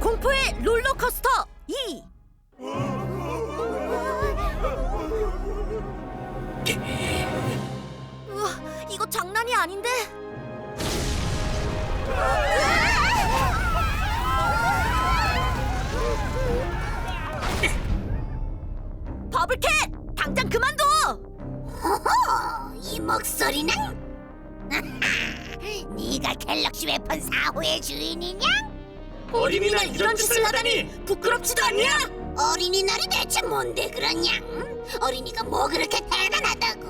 공포의 롤러코스터 2 우와, 이거 장난이 아닌데? 버블캣! 당장 그만둬! 이 목소리는? 네가 갤럭시 웨폰 4호의 주인이냐? 어린이날 이런 짓을 하다니 부끄럽지도 않냐? 어린이날이 대체 뭔데 그러냐? 어린이가 뭐 그렇게 대단하다고?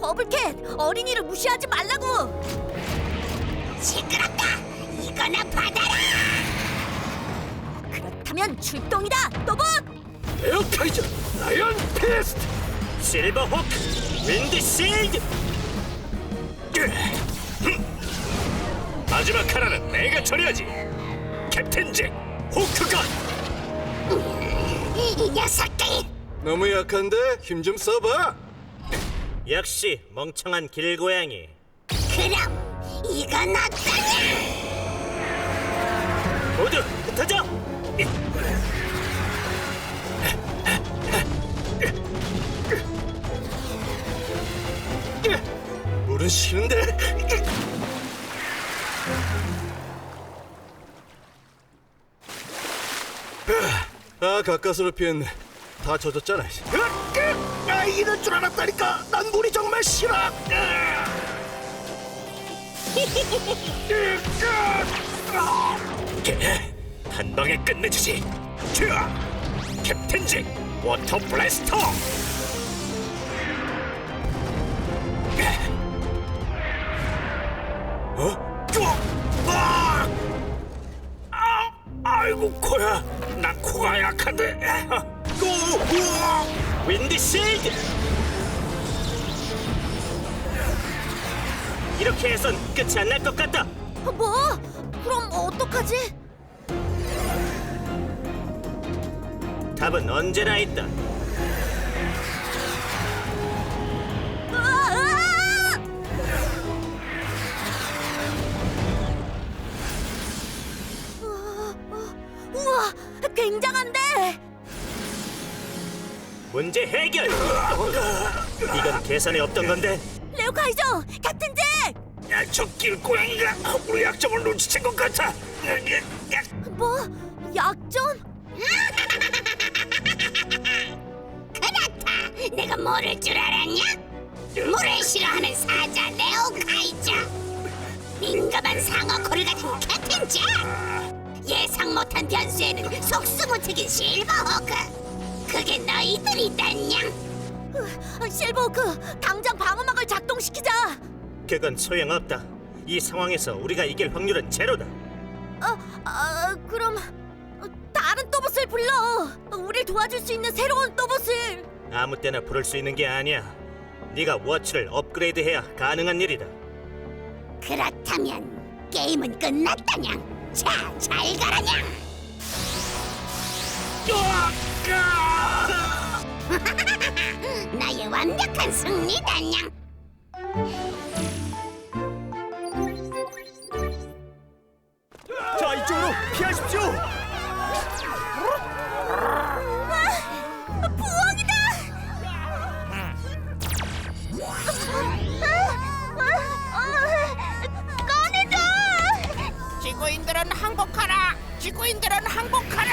버블캣! 어린이를 무시하지 말라고! 시끄럽다! 이거나 받아라! 그렇다면 출동이다! 또봇! 에어카이저 라이언 페스트 실버 호크 윈드 실드 마지막 하나는 내가 처리하지. 캡틴 잭 호크건. 이, 이 녀석들! 너무 약한데? 힘 좀 써봐. 역시 멍청한 길고양이. 그럼 이건 어떠냐? 모두 가까스로 피했네 다 젖었잖아 아 이럴 줄 알았다니까. 난 물이 정말 싫어. 한 방에 끝내주지. 자, 캡틴 잭 워터 블래스터 윈드 실드 이렇게 해선 끝이 안 날 것 같다 뭐? 그럼 어떡하지? 답은 언제나 있다 으아! 우와, 우와, 굉장한데? 문제 해결 이건 계산에 없던 건데 레오 카이저, 같은 잭! 야, 저 길고양이가 우리 약점을 눈치챈 것 같아. 뭐? 약점? 그렇다! 내가 모를 줄 알았냐? 물을 싫어하는 사자 레오 카이저! 민감한 상어 코를 가진 캡틴 잭! 예상 못한 변수에는 속수무책인 실버 호크! 그게 너희들이다냐? 으, 실버호크, 당장 방어막을 작동시키자! 그건 소용없다. 이 상황에서 우리가 이길 확률은 제로다. 어, 아, 그럼 어, 다른 또봇을 불러! 우릴 도와줄 수 있는 새로운 또봇을! 아무 때나 부를 수 있는 게 아니야. 네가 워치를 업그레이드해야 가능한 일이다. 그렇다면 게임은 끝났다냐? 자, 잘 가라냐? 나의 완벽한 승리다냐? 자, 이쪽으로 피하십시오. 부엉이다! 꺼내줘! 지구인들은 항복하라! 지구인들은 항복하라!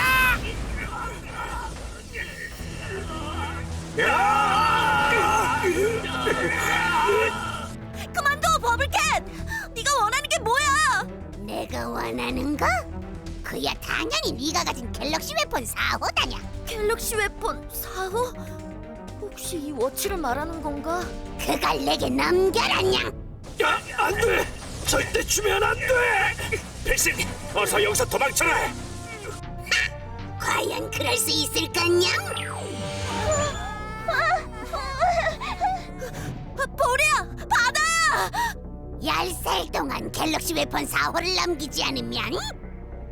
그만둬, 버블캣! 네가 원하는 게 뭐야? 내가 원하는 거? 그야 당연히 네가 가진 갤럭시 웨폰 4호다냐? 갤럭시 웨폰 4호? 혹시 이 워치를 말하는 건가? 그걸 내게 넘겨라냐? 야, 안 돼. 절대 주면 안 돼. 백신, 어서 여기서 도망쳐라. 과연 그럴 수 있을 거냐? 보리야, 받아! 열살 동안 갤럭시 웨폰 4호를 넘기지 않으면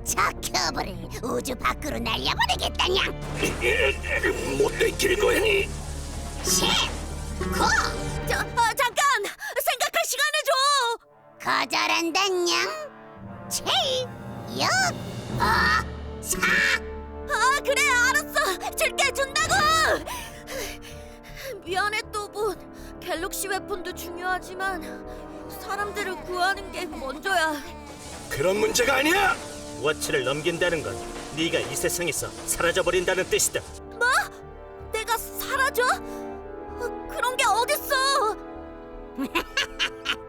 저 큐브를 우주 밖으로 날려보내겠다냐? 못된 길고양이. 10, 9, 저, 아, 잠깐! 생각할 시간을 줘! 거절한다냐? 칠, 육, 오, 사. 아 그래 알았어 줄게 준다고 미안해 또봇 갤럭시 웨폰도 중요하지만 사람들을 구하는 게 먼저야 그런 문제가 아니야. 워치를 넘긴다는 건 네가 이 세상에서 사라져버린다는 뜻이다. 뭐? 내가 사라져? 어, 그런 게 어딨어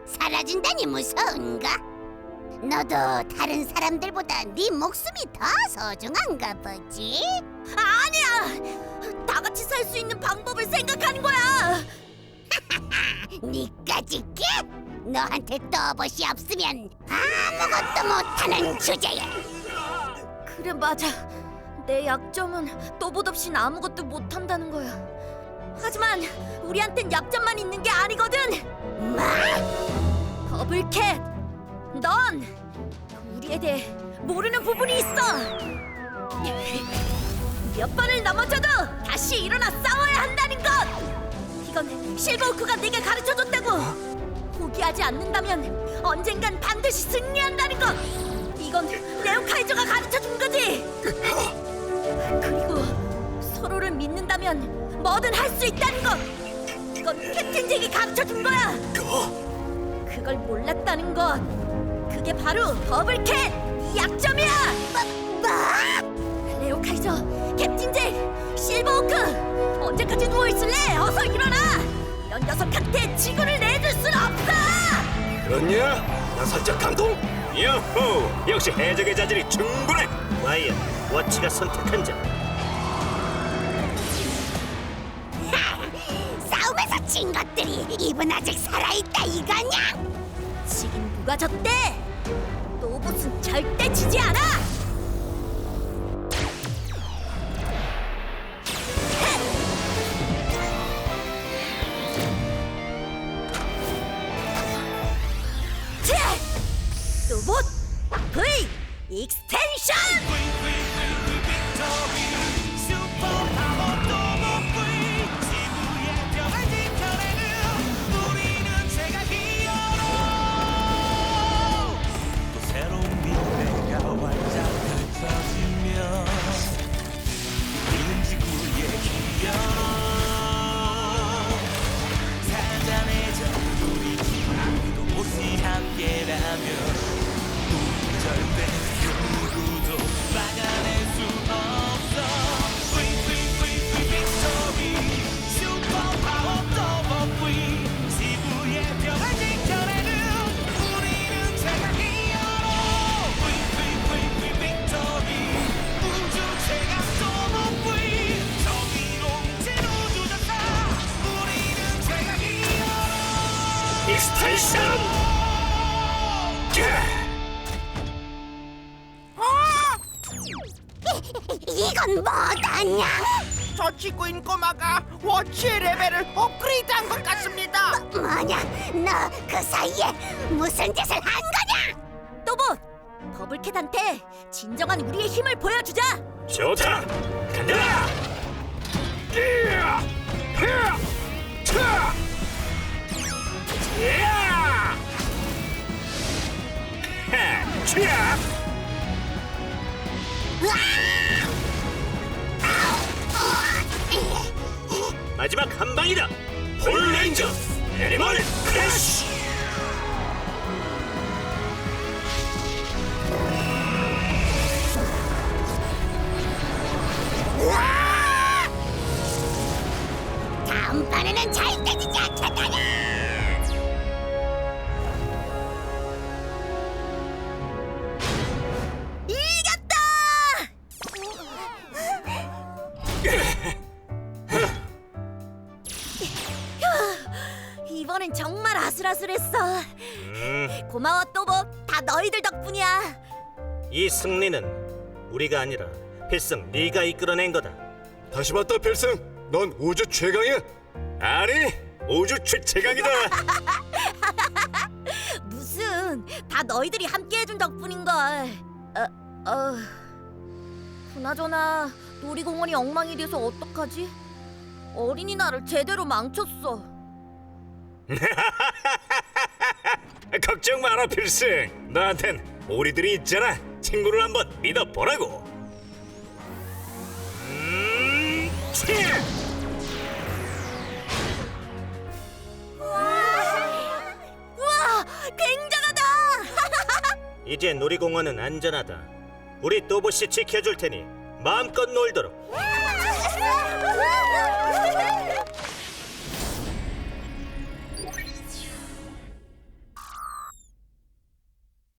사라진다니 무서운가? 너도 다른 사람들보다 네 목숨이 더 소중한가 보지? 아니야 다 같이 살 수 있는 방법을 생각하는 거야 니까지 깨? 너한테 또봇이 없으면 아무것도 못하는 주제야. 그래 맞아 내 약점은 또봇 없인 아무것도 못한다는 거야 하지만 우리한텐 약점만 있는 게 아니거든 뭐? 더블캣 넌 우리에 대해 모르는 부분이 있어 몇 번을 넘어져도 다시 일어나 싸워야 한다는 것 이건 실버우크가 내게 가르쳐줬다고. 포기하지 않는다면 언젠간 반드시 승리한다는 것. 이건 네오카이저가 가르쳐준 거지. 그리고 서로를 믿는다면 뭐든 할 수 있다는 것. 이건 캡틴 잭이 가르쳐준 거야. 그걸 몰랐다는 것. 그게 바로 더블캣. 이 약점이야. 뭐? 레오카이저 캡틴 잭 실버오크. 언제까지 누워 있을래 어서 일어나 이런 녀석한테 지구를 내줄 순 없어 그렇냐? 나 살짝 감동. 요호! 역시 해적의 자질이 충분해. 과연 워치가 선택한 자 싸움에서 진 것들이 입은 아직 살아있다 이거냐? 지금 누가 졌대 로봇은 절대 지지 않아 로봇 V 익스텐션 새로운 히어로 익스텐션! 이건 뭐다냐? 저 지구인 꼬마가 워치의 레벨을 업그레이드한 것 같습니다. 뭐냐? 너 그 사이에 무슨 짓을 한 거냐? 또봇 더블캣한테 진정한 우리의 힘을 보여주자 좋다. 간다. 이야! 흐! 차! 이야! 하! 차! 마지막 한 방이다. 폴레인저 애니멀 크래쉬. 다음 고마워 또봇. 다 너희들 덕분이야. 이 승리는 우리가 아니라 필승 네가 이끌어낸 거다. 다시 봤다 필승. 넌 우주 최강이야. 아니 우주 최최강이다. 무슨 다 너희들이 함께 해준 덕분인걸. 어, 어. 그나저나 놀이공원이 엉망이 돼서 어떡하지? 어린이날을 제대로 망쳤어. 걱정 마라 필승. 너한텐 우리들이 있잖아. 친구를 한번 믿어보라고. 음, 치! 우와, 굉장하다. 이제 놀이공원은 안전하다. 우리 또봇이 지켜줄 테니 마음껏 놀도록.